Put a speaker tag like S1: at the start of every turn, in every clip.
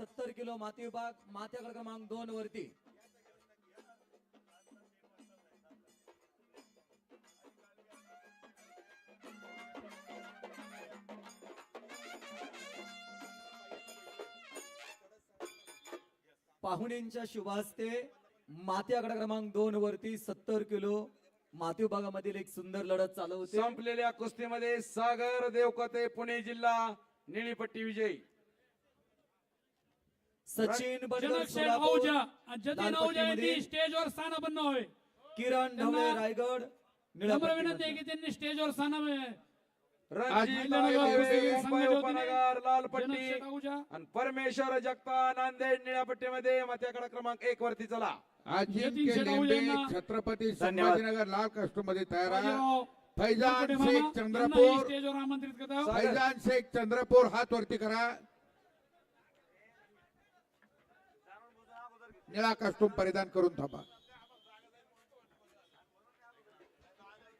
S1: सत्तर किलो माती विभाग माथ्याकडे क्रमांक दोन वरती. पाहुण्यांच्या शुभास्ते माथ्याकडे क्रमांक दोन वरती सत्तर किलो माती विभागामधील एक सुंदर लढत चालू
S2: संपलेल्या कुस्तीमध्ये सागर देवकते पुणे जिल्हा निळीपट्टी विजयी.
S1: सचिन बडकर
S3: जनक शेठ
S1: सोलापूर,
S3: आहुजा आणि जतीन आहुजा
S1: लालपट्टीमध्ये
S3: यांनी स्टेजवर स्थानापन्न होय.
S1: किरण ढवळे
S3: त्यांना
S1: रायगड
S3: नम्र विनंती आहे. की त्यांनी स्टेजवर स्थानापन्न
S2: रणजित उपनगर
S3: आहुजा
S2: आणि परमेश्वर जगता नांदेड निळ्या पट्टीमध्ये मात्याकडे क्रमांक एक वरती चला.
S4: लेंबे
S3: यांना
S4: छत्रपती
S2: धन्यवाद.
S4: संभाजीनगर लाल कस्टममध्ये तयार आहे.
S3: बाजीराव
S4: फैजान शेख
S3: यांनाही
S4: चंद्रपूर.
S3: स्टेजवर आमंत्रित करत. आहोत.
S2: सागर.
S4: फैजान शेख चंद्रपूर हात वरती करा. निळा कस्टूम परिधान करून थांबा.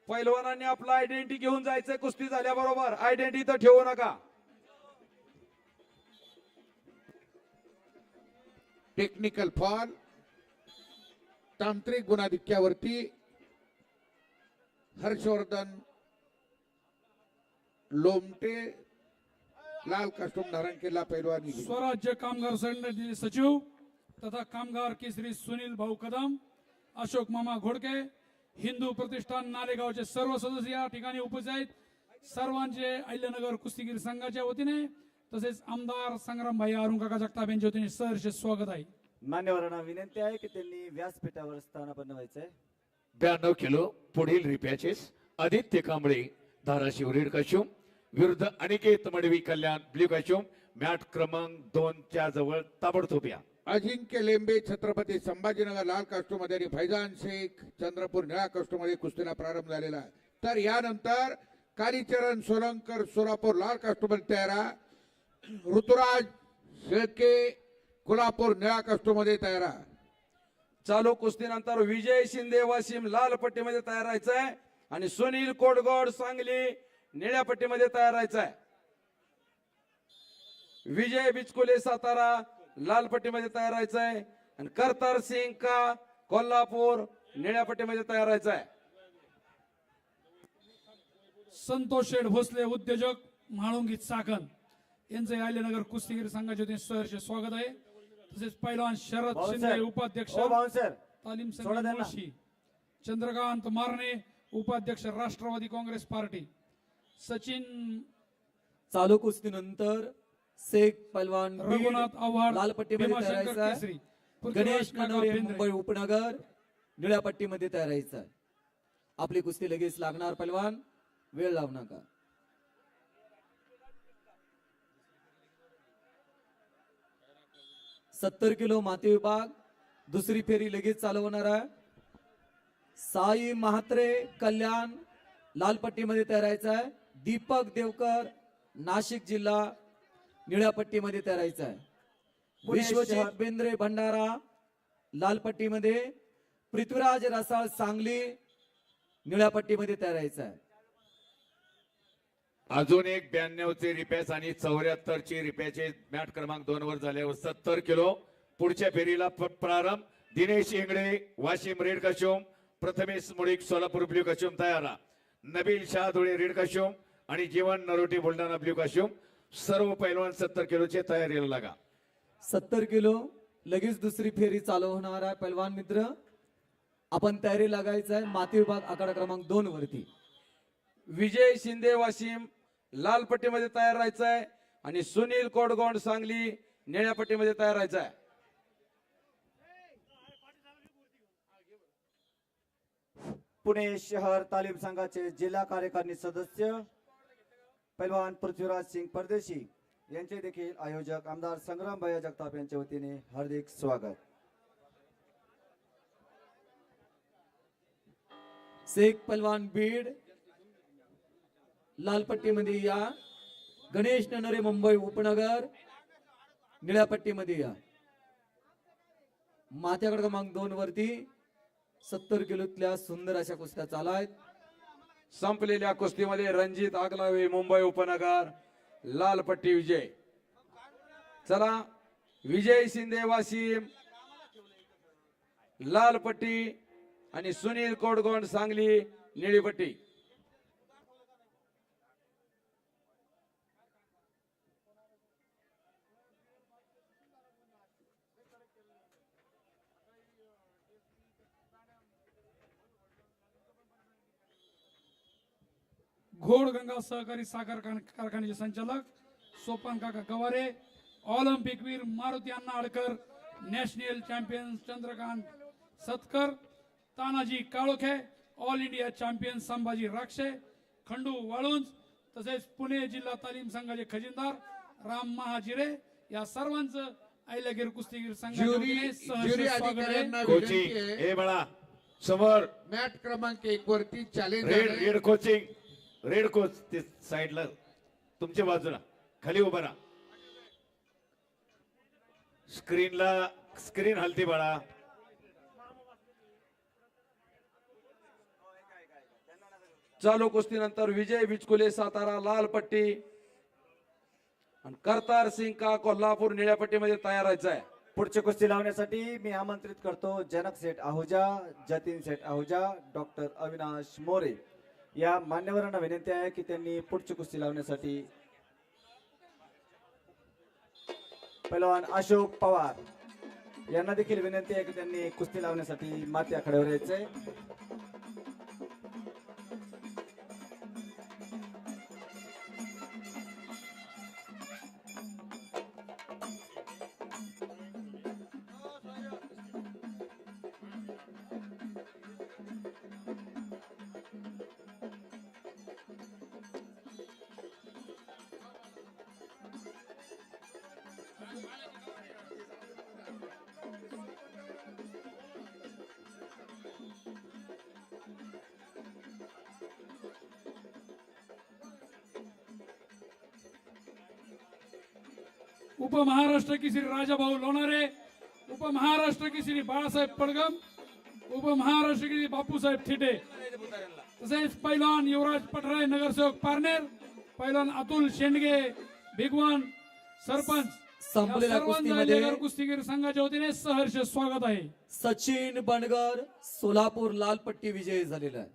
S2: पैलवानांनी आपला आयडेंटिटी घेऊन जायचंय कुस्ती झाल्याबरोबर. आयडेंटिटी तर ठेवू नका.
S4: टेक्निकल फॉल तांत्रिक गुणाधिक्यावरती हर्षवर्धन लोमटे लाल कस्टूम धारण केला पैलवानी
S3: स्वराज्य कामगार संघटनेचे सचिव तथा कामगार केसरी सुनील भाऊ कदम अशोक मामा घोडके हिंदू प्रतिष्ठान नालेगावचे सर्व सदस्य या ठिकाणी उपस्थित आहेत. सर्वांचे अहिल्यानगर कुस्तीगीर संघाच्या वतीने तसेच आमदार संग्रामभाई अरुणकाका जगताप यांच्या वतीने सहर्ष स्वागत आहे.
S5: मान्यवरांना विनंती आहे की त्यांनी व्यासपीठावर स्थानापन्न व्हायचंय
S6: ब्याण्णव किलो पुढील रिपॅचेस आदित्य कांबळे धाराशिव रेड कशुम विरुद्ध अनिकेत मडवी कल्याण ब्ल्यू कशुम मॅट क्रमांक दोन च्या जवळ ताबडतोब या.
S4: अजिंक्य लेंबे छत्रपती संभाजीनगर लाल कस्टूम आणि फैजान शेख चंद्रपूर निळा कस्टूम कुस्तीला प्रारंभ झालेला आहे. तर यानंतर कालीचरण सोलंकर सोलापूर लाल कस्टूम तयारा तयार ऋतुराज शेळके कोल्हापूर निळा कस्टूम तयार
S2: चालू कुस्तीनंतर विजय शिंदे वाशिम लाल पट्टीमध्ये तयार आहे आणि सुनील कोडगोड सांगली निळ्या पट्टीमध्ये तयार आहे विजय बिचकुले सातारा लाल पट्टीमध्ये तयार राहायचंय आणि करतार सिंग का कोल्हापूर निळ्या पट्टीमध्ये तयार राहायचंय
S3: संतोष शेठ भोसले उद्योजक म्हाळुंगी चाकण यांचे अहिल्यानगर कुस्तीगीर संघाच्या वतीने सहर्ष स्वागत आहे. तसेच पैलवान शरद शिंदे. उपाध्यक्ष
S5: भाऊसर
S3: तालीम संघ. मुळशी चंद्रकांत मारणे उपाध्यक्ष राष्ट्रवादी काँग्रेस पार्टी. सचिन
S1: चालू कुस्तीनंतर शेख पलवान
S3: रघुनाथ आव्हाड
S1: तयारायचा गणेश. मुंबई उपनगर निळ्या पट्टीमध्ये तयारायचा आहे आपली कुस्ती लगेच लागणार पलवान. वेळ लावू नका. सत्तर किलो माती विभाग दुसरी फेरी लगेच चालू होणार आहे. साई महात्रे कल्याण लाल पट्टीमध्ये तयारायचा आहे. दीपक देवकर नाशिक जिल्हा निळ्या पट्टीमध्ये तयारायचा आहे विश्वजित बेंद्रे भंडारा लाल पट्टीमध्ये पृथ्वीराज रसाळ सांगली निळ्या पट्टीमध्ये तयारायचा आहे.
S6: अजून एक ब्याण्णव चे रिपॅच आणि चौऱ्याहत्तर ची रिपॅचे मॅट क्रमांक दोन वर झाल्यावर सत्तर किलो. पुढच्या फेरीला प्रारंभ. दिनेश इंगळे वाशिम रेड कशोम प्रथमेश मुळीक सोलापूर ब्ल्यू कशोम तयारा. नबील शाह धुळे रेड कशोम आणि जीवन नरोटी बुलढाणा ब्ल्यू कशोम सर्व पैलवान सत्तर किलोचे तयारीला लागा.
S1: सत्तर किलो लगेच दुसरी फेरी चालू होणार आहे पैलवान मित्र. आपण तयारी लागायचं आहे माती विभाग आकडा क्रमांक दोन वरती.
S2: विजय शिंदे वाशिम लाल पट्टीमध्ये तयार राहायचंय आणि सुनील कोडगोंड सांगली निळ्या पट्टीमध्ये तयार राहायचंय.
S5: पुणे शहर तालीम संघाचे जिल्हा कार्यकारिणी सदस्य पैलवान पृथ्वीराज सिंग परदेशी यांचे देखील आयोजक आमदार संग्राम भैया जगताप यांच्या वतीने हार्दिक स्वागत.
S1: शेख पलवान बीड लालपट्टीमध्ये या. गणेश ननरे मुंबई उपनगर निळ्या पट्टीमध्ये या. माथ्याकडे क्रमांक दोन वरती सत्तर किलोतल्या सुंदर अशा कुस्त्या चालू आहेत
S2: संपलेल्या कुस्तीमध्ये रणजित आगलावे मुंबई उपनगर लालपट्टी विजय. चला विजय शिंदे वाशिम लालपट्टी आणि सुनील कोडगोंड सांगली निळीपट्टी.
S3: घोडगंगा सहकारी साखर कार- कारखान्याचे संचालक सोपान काका गवारे ऑलिम्पिक वीर Maruti Anna Adkar national champion Chandrakant Satkar Tanaji Kalokhe all India champion Sambhaji Rakshe Khandu Walunj तसेच पुणे जिल्हा तालीम संघाचे खजिनदार राम महाजिरे या सर्वांचं ऐलगीर कुस्तीगीर
S6: हे बाळा समोर.
S4: मॅट क्रमांक एक वरती challenge
S6: red red coaching red coach ते साईडला तुमच्या बाजूला. खाली उभा राहा. स्क्रीनला स्क्रीन हलती बाळा.
S2: चालू कुस्तीनंतर विजय बिचकुले सातारा लाल पट्टी. आणि करतार सिंग का कोल्हापूर निळ्या पट्टीमध्ये तयार व्हायचं आहे
S5: पुढची कुस्ती लावण्यासाठी मी आमंत्रित करतो जनक सेठ आहुजा जतीन सेठ आहुजा डॉक्टर अविनाश मोरे. या मान्यवरांना विनंती आहे की त्यांनी पुढची कुस्ती लावण्यासाठी पैलवान अशोक पवार यांना देखील विनंती आहे की त्यांनी कुस्ती लावण्यासाठी माती आखाड्यावर यायचंय
S3: उपमहाराष्ट्र केसरी राजाभाऊ लोणारे उपमहाराष्ट्र केसरी बाळासाहेब पडगम उपमहाराष्ट्र केसरी बापूसाहेब थिटे तसेच पैलवान युवराज पटराय नगरसेवक पारनेर पैलवान अतुल शेंडगे भिगवान सरपंच.
S1: संपलेल्या कुस्तीमध्ये
S3: कुस्तीगीर संघाच्या वतीने सहर्ष स्वागत आहे.
S1: सचिन बनगर सोलापूर लाल पट्टी विजयी झालेला आहे.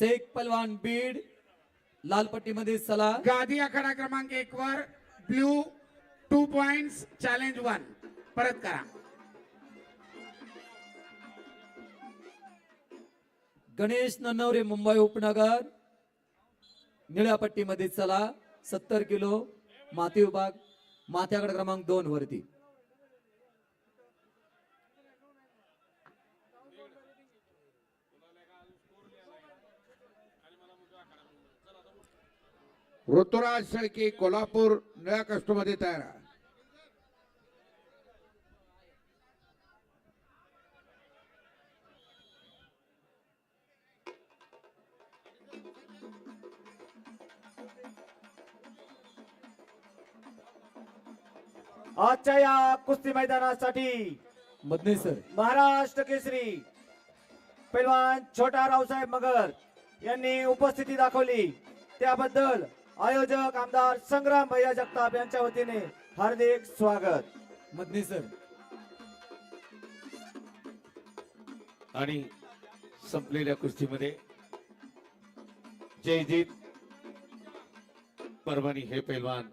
S1: शेख पलवान बीड लाल पट्टीमध्ये सला
S7: गादी आखाडा क्रमांक एक वर blue two point challenge one परत करा.
S1: गणेश नन्नवरे मुंबई उपनगर निळ्या पट्टीमध्ये चला. सत्तर किलो माती विभाग माथ्याकडे क्रमांक दोन वरती.
S4: ऋतुराज शेळके कोल्हापूर निळ्या कष्टमध्ये तयार.
S5: आजच्या या कुस्ती मैदानासाठी
S1: मधने सर
S5: महाराष्ट्र केसरी पैलवान छोटा रावसाहेब मगर यांनी उपस्थिती दाखवली त्याबद्दल आयोजक आमदार संग्राम भैया जगताप यांच्या वतीने हार्दिक स्वागत.
S1: मधने सर.
S6: आणि संपलेल्या कुस्तीमध्ये जयजीत परभणी हे पैलवान